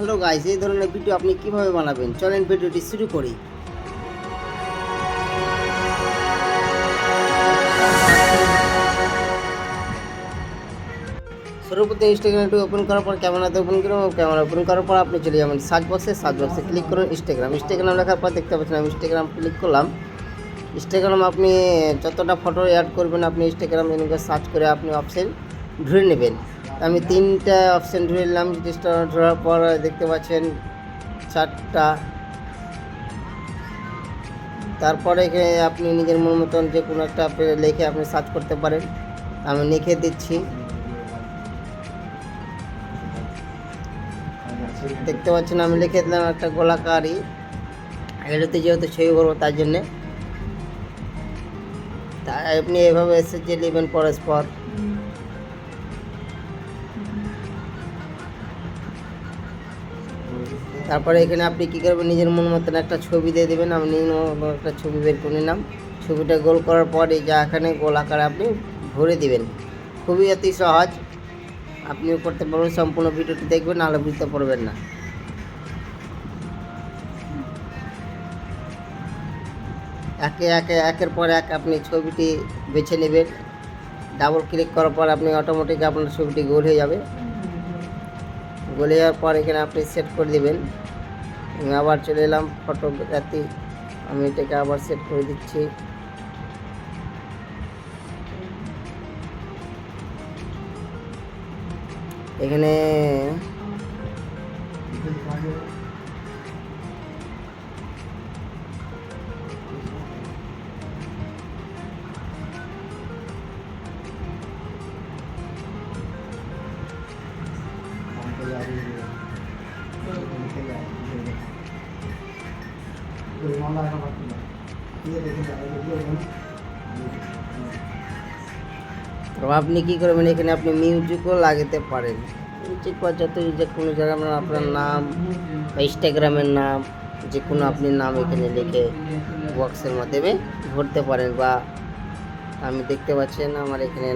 Hello guys, এই ধরনের video আপনি কীভাবে বানাবেন? চলেন ভিডিওটি শুরু করি। সর্বপ্রথম ইনস্টাগ্রামটি ওপেন করার পর ক্যামেরাতে ওপেন করুন ক্যামেরা ওপেন করার পর আপনি চলে যাবেন সার্চ বক্সে সার্চ বক্সে ক্লিক করুন ইনস্টাগ্রাম ইনস্টাগ্রাম লেখার পর দেখতে পাচ্ছেন আমি ইনস্টাগ্রাম ক্লিক করলাম। ইনস্টাগ্রাম আপনি যতটা ফটো অ্যাড করবেন, আপনি ইনস্টাগ্রাম সার্চ করে আপনি অপশন ধরে নেবেন। আমি তিনটা অপশন ধরে নিলাম জিনিসটা ধরার পর দেখতে পাচ্ছেন চারটা। তারপরে এখানে আপনি নিজের মন মতন যে কোনো একটা লিখে আপনি সার্চ করতে পারেন। আমি লিখে দিচ্ছি। দেখতে পাচ্ছেন আমি লিখে দিলাম একটা গোলাকারই এটাতে যেহেতু ছবি করব তার জন্যে। তা আপনি এভাবে এসে যে নেবেন পরস্পর তারপরে এখানে আপনি কী করবেন, নিজের মন মতন একটা ছবি দিয়ে দেবেন, আমি নিজের মতন একটা ছবি বের করে নিলাম। ছবিটা গোল করার পরে যা এখানে গোল আকারে আপনি ভরে দিবেন। খুবই অতি সহজ। আপনিও করতে পারবেন, সম্পূর্ণ ভিডিওটি দেখবেন, নাহলে বুঝতে পারবেন না। একে একে, একের পর এক আপনি ছবিটি বেছে নেবেন। ডাবল ক্লিক করার পর আপনি অটোমেটিক আপনার ছবিটি গোল হয়ে যাবে। গোল যাওয়ার পর এখানে আপনি সেট করে দেবেন। আমি আবার চলে এলাম ফটোগ্রাফি আমি এটাকে আবার সেট করে দিচ্ছি। এখানে তো আপনি কি করবেন এখানে আপনি মিউজিকও লাগাতে পারেন? মিউজিক বা যত যে কোনো জায়গায় আপনার আপনার নাম বা ইনস্টাগ্রামের নাম, যে কোনো আপনি নাম এখানে লিখে বক্সের মাধ্যমে ভরতে পারেন বা আমি দেখতে পাচ্ছেন আমার এখানে